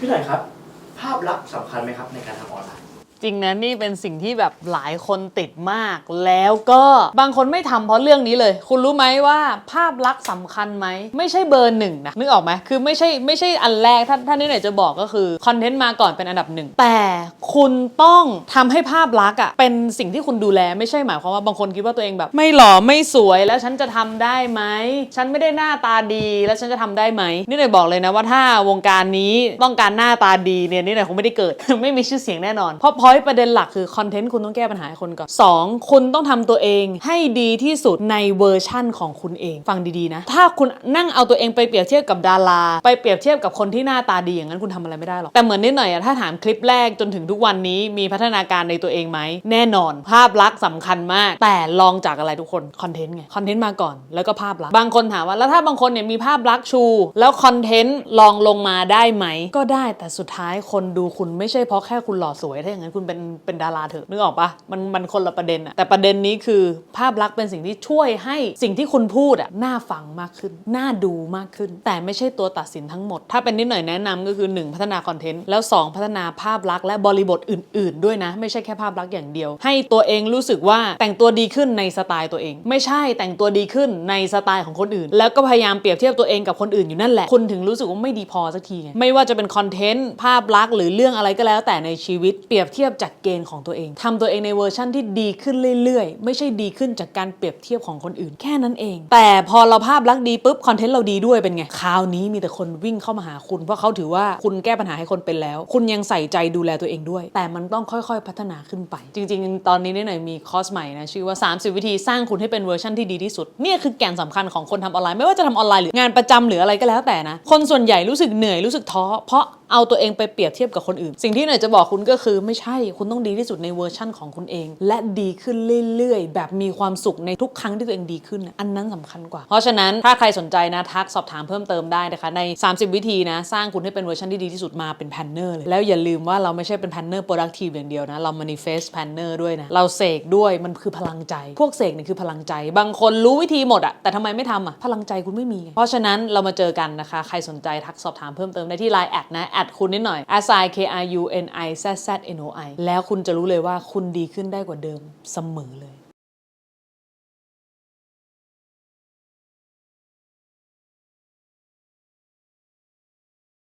พี่หน่อยครับ ภาพลักษณ์สำคัญไหมครับในการทำออนไลน์ จริงนะนี่เป็นสิ่งที่แบบหลายคนติดมาก แล้วก็บางคนไม่ทำเพราะเรื่องนี้เลย คุณรู้ไหมว่าภาพลักษณ์สำคัญไหม ไม่ใช่เบอร์หนึ่งนะนึกออกไหมคือไม่ใช่ไม่ใช่อันแรกถ้าถ้านี่ไหนจะบอกก็คือคอนเทนต์มาก่อนเป็นอันดับหนึ่งแต่คุณต้องทำให้ภาพลักษณ์อะเป็นสิ่งที่คุณดูแลไม่ใช่หมายความว่าบางคนคิดว่าตัวเองแบบ ไม่หล่อไม่สวยแล้วฉันจะทำได้ไหมฉันไม่ได้หน้าตาดีแล้วฉันจะทำได้ไหมนี่เลยบอกเลยนะว่าถ้าวงการนี้ต้องการหน้าตาดีเนี่ยนี่เลยคงไม่ได้เกิด ไม่มีชื่อเสียงแน่นอนเพราะพอยประเด็นหลักคือคอนเทนต์คุณต้องแก้ปัญหาให้คนก่อน 2. คุณต้องทำตัวเองให้ดีที่สุดในเวอร์ชั่นของคุณเอง ฟังดีๆนะ ถ้าคุณนั่งเอาตัวเองไปเปรียบเทียบกับดารา ไปเปรียบเทียบกับคนที่หน้าตาดีอย่างนั้นคุณทำอะไรไม่ได้หรอกแต่เหมือนนิดหน่อยอะถ้าถามคลิปแรกจนถึงทุกวันนี้มีพัฒนาการในตัวเองไหมแน่นอน ภาพลักษณ์สำคัญมาก แต่ลองจากอะไรทุกคนคอนเทนต์ไงคอนเทนต์มาก่อนแล้วก็ภาพลักษณ์บางคนถามว่าแล้วถ้าบางคนเนี่ยมีภาพลักษณ์ชู แล้วคอนเทนต์ลองลงมาได้ไหม ก็ได้แต่สุดท้ายคนดูคุณไม่ใช่เพราะแค่คุณหล่อสวยถ้าอย่างนั้นคุณเป็นเป็นดาราเถอะนึกออกปะมันมันคนละประเด็นอะแต่ประเด็นนี้คือภาพลักษณ์เป็นสิ่งที่ช่วยให้สิ่งที่คุณพูดอะน่าฟังมากขึ้น น่าดูมากขึ้น แต่ไม่ใช่ตัวตัดสินทั้งหมด ถ้าเป็นนิดหน่อยแนะนำก็คือ 1 พัฒนาคอนเทนต์แล้ว 2 พัฒนาภาพลักษณ์และบริบทอื่น ๆ ด้วยนะ ไม่ใช่แค่ภาพลักษณ์อย่างเดียว ให้ตัวเองรู้สึกว่าแต่งตัวดีขึ้นในสไตล์ตัวเอง ไม่ใช่แต่งตัวดีขึ้นในสไตล์ของคนอื่น แล้วก็พยายามเปรียบเทียบตัวเองกับคนอื่นอยู่นั่นแหละคุณถึงรู้สึกว่าไม่ดีพอสักทีไงไม่ว่าจะเป็นคอนเทนต์ภาพลักษณ์หรือเรื่องอะไรก็แล้วแต่ในชีวิตเปรียบเทียบจากเกณฑ์ของตัวเองทำตัวเองในเวอร์ชั่นที่ดีขึ้นเรื่อยๆ ไม่ใช่ดีขึ้นจากการเปรียบเทียบของคนอื่น แค่นั้นเอง แต่พอเราภาพลักษณ์ดีปุ๊บคอนเทนต์เราดีด้วยเป็นไงคราวนี้มีแต่คนวิ่งเข้ามาหาคุณ เพราะเขาถือว่าคุณแก้ปัญหาให้คนเป็นแล้ว คุณยังใส่ใจดูแลตัวเองด้วย แต่มันต้องค่อยๆ พัฒนาขึ้นไป จริง ๆ ตอนนี้นิดหน่อยมีคอร์สใหม่นะชื่อว่า 30 วิธีสร้างคุณให้เป็นเวอร์ชันที่ดีที่สุดเนี่ยคือแก่นสำคัญของคนทำออนไลน์ไม่ว่าจะทำออนไลน์หรืองานประจำหรืออะไรก็แล้วแต่นะคนส่วนใหญ่รู้สึกเหนื่อยรู้สึกท้อเพราะเอาตัวเองไปเปรียบเทียบกับคนอื่น สิ่งที่หน่อยจะบอกคุณก็คือไม่ใช่คุณต้องดีที่สุดในเวอร์ชั่นของคุณเอง และดีขึ้นเรื่อยๆ แบบมีความสุขในทุกครั้งที่ตัวเองดีขึ้น อันนั้นสำคัญกว่า เพราะฉะนั้นถ้าใครสนใจนะทักสอบถามเพิ่มเติมได้นะคะ ใน 30 วิธีนะ สร้างคุณให้เป็นเวอร์ชันที่ดีที่สุดมาเป็นแพนเนอร์เลยแล้วอย่าลืมว่าเราไม่ใช่เป็นแพนเนอร์ productive อย่างเดียวนะเรา manifest planner ด้วยนะเราเสกด้วยมันคือพลังใจ พวกเสกนี่คือพลังใจ บางคนรู้วิธีหมดอะแต่ทำไมไม่ทำอะพลังใจคุณไม่มี เพราะฉะนั้นเรามาเจอกันนะคะ ใครสนใจทักสอบถามเพิ่มเติมได้ที่ line แอดนะแอดคุณนิดหน่อย s i k r u n i z z n o i แล้วคุณจะรู้เลยว่าคุณดีขึ้นได้กว่าเดิมเสมอเลย